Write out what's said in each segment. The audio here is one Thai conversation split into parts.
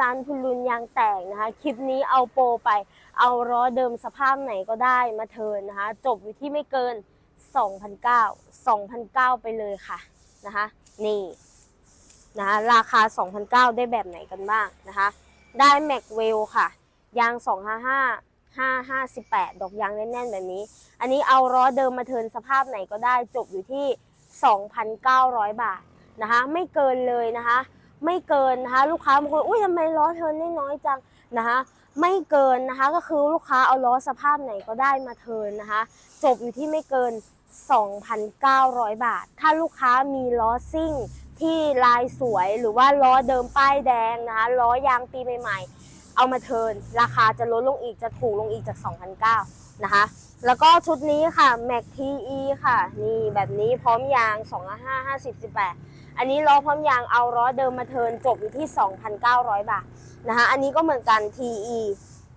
ร้านคุณลุนยางแตกนะคะ คลิปนี้เอาโปรไป เอาล้อเดิมสภาพไหนก็ได้มาเทินนะคะ จบอยู่ที่ไม่เกิน 2,009 2,009 ไปเลยค่ะนะคะ นี่นะคะราคา 2,009 ได้แบบไหนกันบ้างนะคะ ได้แม็กเวลค่ะ ยาง 255 558 ดอกยางแน่นๆ แบบนี้ อันนี้เอาล้อเดิมมาเทินสภาพไหนก็ได้จบอยู่ที่ 2,900 บาทนะคะ ไม่เกินเลยนะคะ ไม่เกินนะคะ ลูกค้าบางคนอุ้ยทำไมล้อเทินได้น้อยจังนะคะไม่เกินนะคะก็คือลูกค้าเอาล้อสภาพไหนก็ได้มาเทินนะคะ จบอยู่ที่ไม่เกิน 2,900 บาท ถ้าลูกค้ามีล้อซิ่งที่ลายสวยหรือว่าล้อเดิมป้ายแดงนะคะล้อยางปีใหม่ๆ เอามาเทินราคาจะลดลงอีกจะถูกลงอีกจาก 2,900นะคะ แล้วก็ชุดนี้ค่ะ Mac TE ค่ะ นี่แบบนี้พร้อมยาง 2 5 50 18 อันนี้ล้อพร้อมยางเอาล้อเดิมมาเทินจบอยู่ที่ 2,900 บาทนะคะอันนี้ก็เหมือนกัน TE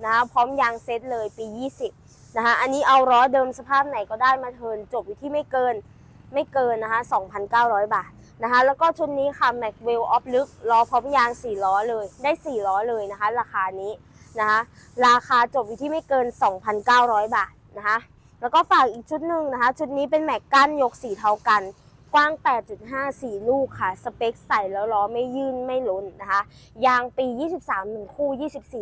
นะคะพร้อมยางเซตเลยปี 20นะคะอันนี้เอาล้อเดิมสภาพไหนก็ได้มาเทินจบอยู่ที่ไม่เกินไม่เกินนะคะ2,900 บาทนะคะแล้วก็ชุดนี้ค่ะ Mac w e l l Off ลึกล้อพร้อมยาง 4 ล้อเลย ได้ 4 ล้อเลยนะคะ ราคานี้นะคะราคาจบอยู่ที่ไม่เกิน 2,900 บาทนะคะแล้วก็ฝากอีกชุดหนึ่งนะคะ ชุดนี้เป็นแม็กกั้นยกสีเทากัน กว้าง 8.5 4 ลูกค่ะ สเปคใส่แล้วล้อไม่ยื่นไม่ล้นนะคะ ยางปี 23 1 คู่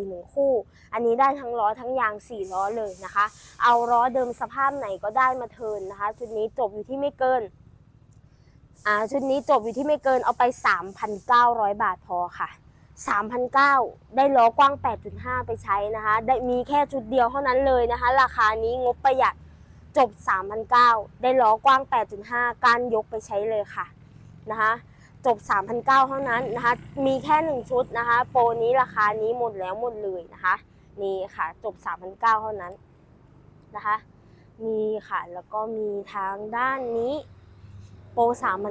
24 1 คู่ อันนี้ได้ทั้งล้อทั้งยาง 4 ล้อเลยนะคะ เอาล้อเดิมสภาพไหนก็ได้มาเทินนะคะ ชุดนี้จบอยู่ที่ไม่เกิน อ่า ชุดนี้จบอยู่ที่ไม่เกินเอาไป 3,900 บาทพอค่ะ3,900ได้ล้อกว้าง 8.5 ไปใช้นะคะ ได้มีแค่ชุดเดียวเท่านั้นเลยนะคะ ราคานี้งบประหยัด จบ3,900ได้ล้อกว้าง 8.5 การยกไปใช้เลยค่ะนะคะจบ3,900เท่านั้นนะคะ มีแค่ 1 ชุดนะคะ โปรนี้ราคานี้หมดแล้วหมดเลยนะคะ นี่ค่ะ จบ3,900เท่านั้นนะคะ มีค่ะ แล้วก็มีทางด้านนี้ โปร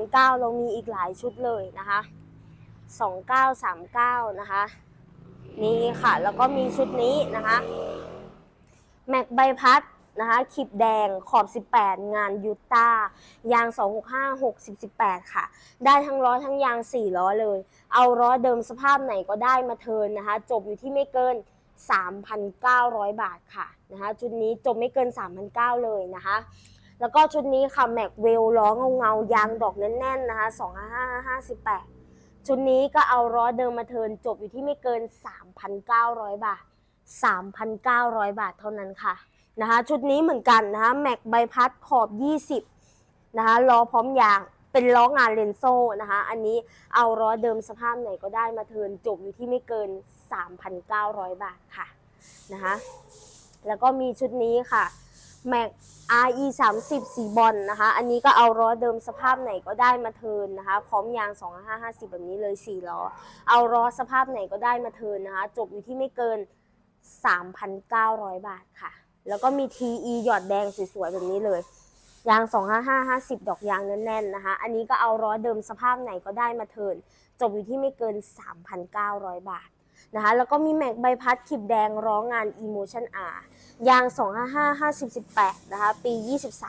3,900เรามีอีกหลายชุดเลยนะคะ2939นะคะ นี่ค่ะ แล้วก็มีชุดนี้นะคะ แม็กใบพัด นะคะขีบแดงขอบ 18 งานยูตายาง 265 60 18 ค่ะ ได้ทั้งล้อทั้งยาง4ล้อเลย เอาล้อเดิมสภาพไหนก็ได้มาเทินนะคะ จบอยู่ที่ไม่เกิน 3,900 บาทค่ะนะคะชุดนี้จบไม่เกิน 3,900 เลยนะคะแล้วก็ชุดนี้ค่ะแม็กเวลล้อเงาเงายางดอกแน่นๆนะคะ255 58 ชุดนี้ก็เอาล้อเดิมมาเทินจบอยู่ที่ไม่เกิน 3,900 บาท 3,900 บาทเท่านั้นค่ะ นะคะชุดนี้เหมือนกันนะคะแม็กใบพัดขอบ 20นะคะล้อพร้อมยางเป็นล้องานเลนโซ่นะคะอันนี้เอาล้อเดิมสภาพไหนก็ได้มาเทิร์นจบอยู่ที่ไม่เกิน 3,900 บาทค่ะนะคะแล้วก็มีชุดนี้ค่ะ Mac RE 30สีบอลนะคะ อันนี้ก็เอาล้อเดิมสภาพไหนก็ได้มาเทิร์นนะคะ พร้อมยาง 2550 แบบนี้เลย4ล้อ เอาล้อสภาพไหนก็ได้มาเทิร์นนะคะ จบอยู่ที่ไม่เกิน 3,900 บาทค่ะ แล้วก็มี TE หยอดแดงสวยๆแบบนี้เลย ยาง 255 50 ดอกยางแน่นๆนะคะ อันนี้ก็เอาล้อเดิมสภาพไหนก็ได้มาเทิร์นจบอยู่ที่ไม่เกิน 3,900 บาทนะคะแล้วก็มีแม็กใบพัดขีบแดงร้องงาน Emotion R ยาง 255 50 18 นะคะ ปี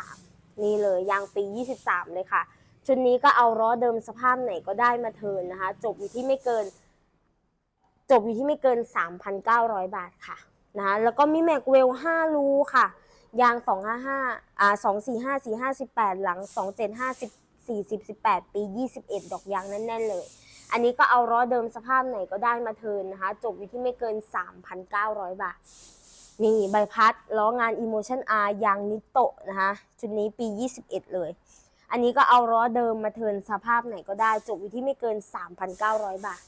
23 นี่เลยยางปี 23 เลยค่ะ ชุดนี้ก็เอาล้อเดิมสภาพไหนก็ได้มาเทิร์นนะคะ จบอยู่ที่ไม่เกิน จบอยู่ที่ไม่เกิน 3,900 บาทค่ะ นะคะแล้วก็มีแม็กเวล5รูค่ะ ยาง 255อ่า245 45 18 หลัง 275 40 18 ปี 21 ดอกยางแน่นๆเลย อันนี้ก็เอาล้อเดิมสภาพไหนก็ได้มาเทินนะคะ จบอยู่ที่ไม่เกิน 3,900 บาท นี่ใบพัดล้องาน Emotion R ยางนิโตะนะคะ ชุดนี้ปี 21 เลย อันนี้ก็เอาล้อเดิมมาเทินสภาพไหนก็ได้ จบอยู่ที่ไม่เกิน 3,900 บาท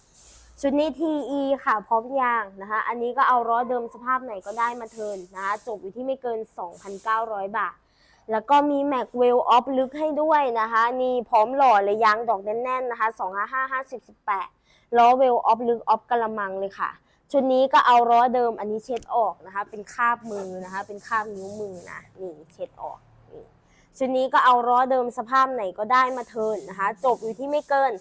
ชุดนี้ TE ค่ะพร้อมยางนะคะ อันนี้ก็เอาล้อเดิมสภาพไหนก็ได้มาเทินนะคะจบอยู่ที่ไม่เกิน 2,900 บาท แล้วก็มี Mac w e l l Off ลึกให้ด้วยนะคะ นี่พร้อมหล่อเลยยางดอกแน่นๆนะคะ255 50 18ล้อ w e l l Off ลึก Off กระมังเลยค่ะ ชุดนี้ก็เอาล้อเดิมอันนี้เช็ดออกนะคะ เป็นคราบมือนะคะ เป็นคราบนิ้วมือนะนี่เช็ดออก ชุดนี้ก็เอาล้อเดิมสภาพไหนก็ได้มาเทินนะคะ จบอยู่ที่ไม่เกิน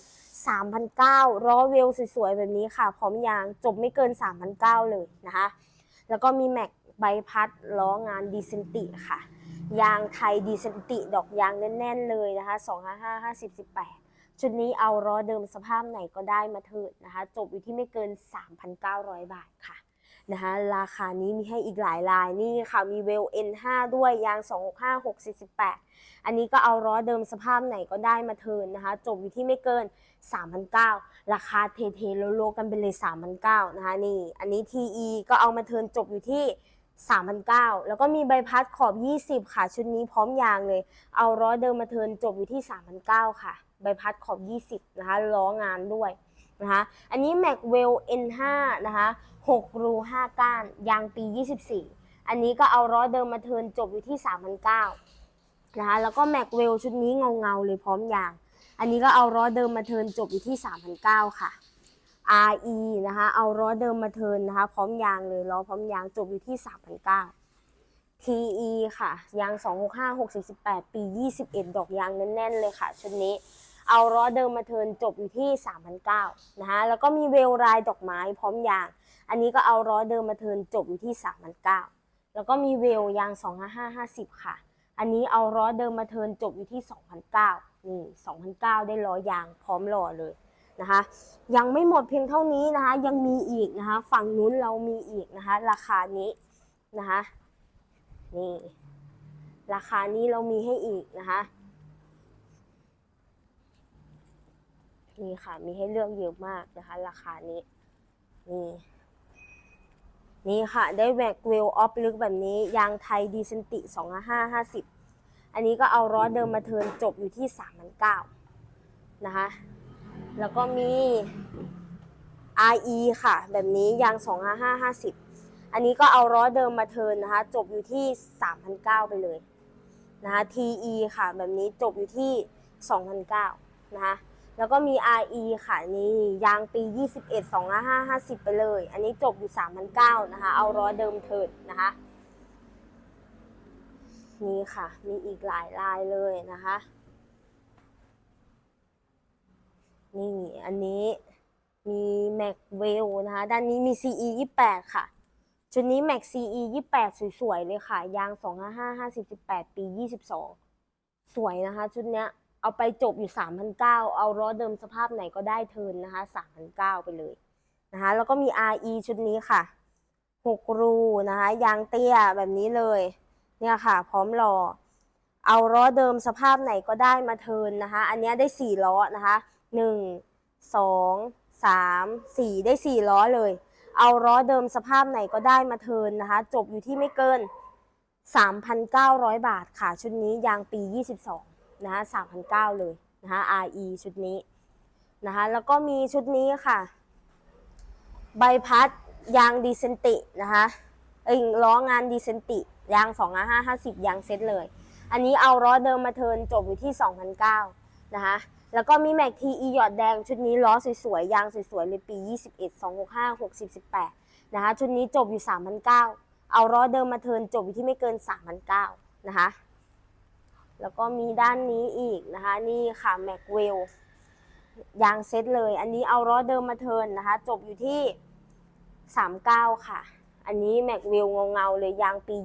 3,900ล้อเวลสวยๆ แบบนี้ค่ะ พร้อมยางจบไม่เกิน 3,900 เลยนะคะ แล้วก็มีแม็กใบพัดล้องานดีเซนติค่ะ ยางไทยดีเซนติ ดอกยางแน่นๆเลยนะคะ 255 50 18 ชุดนี้เอาล้อเดิมสภาพไหนก็ได้มาเถิดนะคะ จบอยู่ที่ไม่เกิน 3,900 บาทค่ะ นะคะราคานี้มีให้อีกหลายลายนี่ค่ะมีเวล N5 ด้วยยาง 25648อันนี้ก็เอาล้อเดิมสภาพไหนก็ได้มาเทินนะคะจบอยู่ที่ไม่เกิน 3,900 ราคาเทๆโลๆกันไปเลย 3,900 นะคะนี่อันนี้ TE ก็เอามาเทินจบอยู่ที่3,900แล้วก็มีใบพัดขอบ 20 ค่ะ ชุดนี้พร้อมยางเลย เอาล้อเดิมมาเทินจบอยู่ที่3,900ค่ะ ใบพัดขอบ 20 นะคะล้องานด้วย นะคะ อันนี้ Macwell N5 นะคะ6รู5ก้าน ยางปี 24 อันนี้ก็เอาล้อเดิมมาเทินจบอยู่ที่ 3,900นะคะ แล้วก็ Macwell ชุดนี้เงาๆเลยพร้อมยาง อันนี้ก็เอาล้อเดิมมาเทินจบอยู่ที่ 3,900 ค่ะ RE นะคะ เอาล้อเดิมมาเทินนะคะ พร้อมยางเลยล้อพร้อมยางจบอยู่ที่ 3,900 TE ค่ะ ยาง 265 618 ปี 21 ดอกยางแน่นๆเลยค่ะ ชุดนี้ เอาล้อเดิมมาเทินจบอยู่ที่3,900นะคะแล้วก็มีเวลลายดอกไม้พร้อมยาง อันนี้ก็เอาล้อเดิมมาเทินจบอยู่ที่3,900แล้วก็มีเวลยาง 25550 ค่ะ อันนี้เอาล้อเดิมมาเทินจบอยู่ที่2,900นี่2,900ได้ล้อยางพร้อมหล่อเลยนะคะยังไม่หมดเพียงเท่านี้นะคะยังมีอีกนะคะฝั่งนู้นเรามีอีกนะคะราคานี้นะคะนี่ราคานี้เรามีให้อีกนะคะ นี่ค่ะ มีให้เลือกเยอะมากนะคะ ราคานี้ นี่ นี่ค่ะ ได้แว็กเวลออฟลึกแบบนี้ ยางไทยดีเซนติ2 5 5 50 อันนี้ก็เอาล้อเดิมมาเทินจบอยู่ที่ 3 9 0 0นะคะ แล้วก็มี RE ค่ะ แบบนี้ยาง 25550 อันนี้ก็เอาล้อเดิมมาเทินนะคะ จบอยู่ที่ 3,900 ไปเลยนะคะ TE ค่ะ แบบนี้จบอยู่ที่ 2,900 นะคะ แล้วก็มี RE ค่ะนี่ยางปี 21 2550 ไปเลย อันนี้จบอยู่ 3,900นะคะ เอาล้อเดิมเทิร์นะคะ นี่ค่ะ มีอีกหลายลายเลยนะคะ นี่อันนี้มี Mac w e l นะคะ ด้านนี้มี CE 28 ค่ะ ชุดนี้ Mac CE 28 สวย ๆ เลยค่ะ ยาง 255 58ปี 22 สวยนะคะ ชุดเนี้ย เอาไปจบอยู่ 3,900 เอาล้อเดิมสภาพไหนก็ได้เทินนะคะ3,900 ไปเลยนะคะแล้วก็มี RE ชุดนี้ค่ะ 6 รูนะคะยางเตี้ยแบบนี้เลยเนี่ยค่ะ พร้อมรอ เอาล้อเดิมสภาพไหนก็ได้มาเทินนะคะ อันนี้ได้ 4 ล้อนะคะหนึ่งสองสามสี่ได้สี่ล้อเลย เอาล้อเดิมสภาพไหนก็ได้มาเทินนะคะ จบอยู่ที่ไม่เกิน 3,900 บาทค่ะ ชุดนี้ยางปี 22 นะคะ3,900เลยนะคะ RE ชุดนี้นะคะแล้วก็มีชุดนี้ค่ะ ใบพัดยางดีเซนตินะคะเอ้ยล้องานดีเซนติยาง2550ยางเซ็ตเลย อันนี้เอาล้อเดิมมาเทินจบอยู่ที่2,900นะคะแล้วก็มีแม็กทีอีหยอดแดงชุดนี้ล้อสวยๆ ยางสวยๆ เลยปี 21 265 60 18นะคะชุดนี้จบอยู่3,900เอาล้อเดิมมาเทินจบอยู่ที่ไม่เกิน3,900นะคะ แล้วก็มีด้านนี้อีกนะคะ นี่ค่ะแม็กเวลยางเซ็ตเลย อันนี้เอาล้อเดิมมาเทินนะคะ จบอยู่ที่ 39 ค่ะ อันนี้แม็กเวลเงาๆเลยยางปี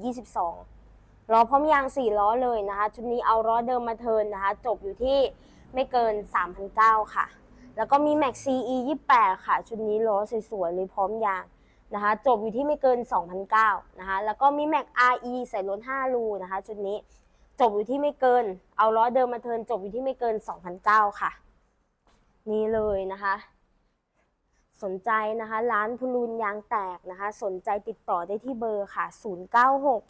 22ล้อพร้อมยาง 4 ล้อเลยนะคะ ชุดนี้เอาล้อเดิมมาเทินนะคะ จบอยู่ที่ไม่เกิน 3,900 ค่ะ แล้วก็มี Max CE 28 ค่ะ ชุดนี้ล้อสวยๆเลยพร้อมยางนะคะ จบอยู่ที่ไม่เกิน 2,900 นะคะ แล้วก็มี Max RE ใส่รถ5รูนะคะ ชุดนี้ จบอยู่ที่ไม่เกิน เอาล้อเดิมมาเทินจบอยู่ที่ไม่เกิน2,900ค่ะ นี่เลยนะคะ สนใจนะคะ ร้านพูลูนยางแตกนะคะ สนใจติดต่อได้ที่เบอร์ค่ะ 096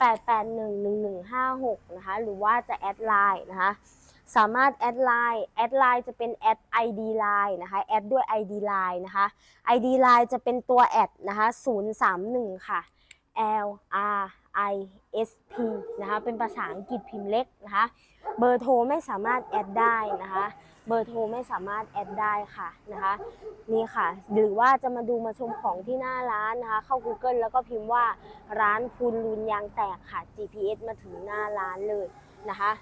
8811156 นะคะ หรือว่าจะแอดไลน์นะคะ สามารถแอดไลน์แอดไลน์จะเป็นแอด ID Line นะคะแอดด้วย ID Line นะคะ ID Line จะเป็นตัวแอดนะคะ 031 ค่ะ L R I S P นะคะ เป็นภาษาอังกฤษพิมพ์เล็กนะคะ เบอร์โทรไม่สามารถแอดได้นะคะ เบอร์โทรไม่สามารถแอดได้ค่ะนะคะ นี่ค่ะ หรือว่าจะมาดูมาชมของที่หน้าร้านนะคะ เข้า Google แล้วก็พิมพ์ว่าร้านพูนลุนยางแตกค่ะ GPS มาถึงหน้าร้านเลยนะคะ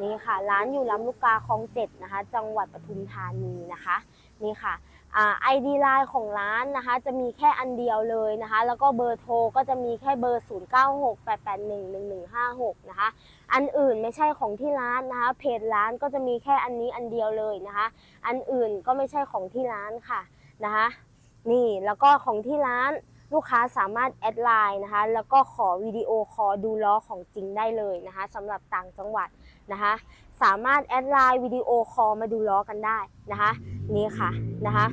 นี่ค่ะ ร้านอยู่ลำลูกกาคลองเจ็ดนะคะ จังหวัดปทุมธานีนะคะ นี่ค่ะไอ่า ID Line ของร้านนะคะ จะมีแค่อันเดียวเลยนะคะ แล้วก็เบอร์โทรก็จะมีแค่เบอร์ 0968811156 นะคะ อันอื่นไม่ใช่ของที่ร้านนะคะ เพจร้านก็จะมีแค่อันนี้อันเดียวเลยนะคะ อันอื่นก็ไม่ใช่ของที่ร้านค่ะนะคะ นี่แล้วก็ของที่ร้านลูกค้าสามารถแอดไลน์นะคะ แล้วก็ขอวิดีโอคอลดูล้อของจริงได้เลยนะคะสำหรับต่างจังหวัด นะคะ สามารถแอดไลน์วิดีโอคอลมาดูล้อกันได้นะคะนี่ค่ะนะคะ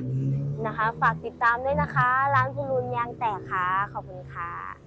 นะคะ ฝากติดตามด้วยนะคะ ร้านคุณลุนยางแตกค่ะ ขอบคุณค่ะ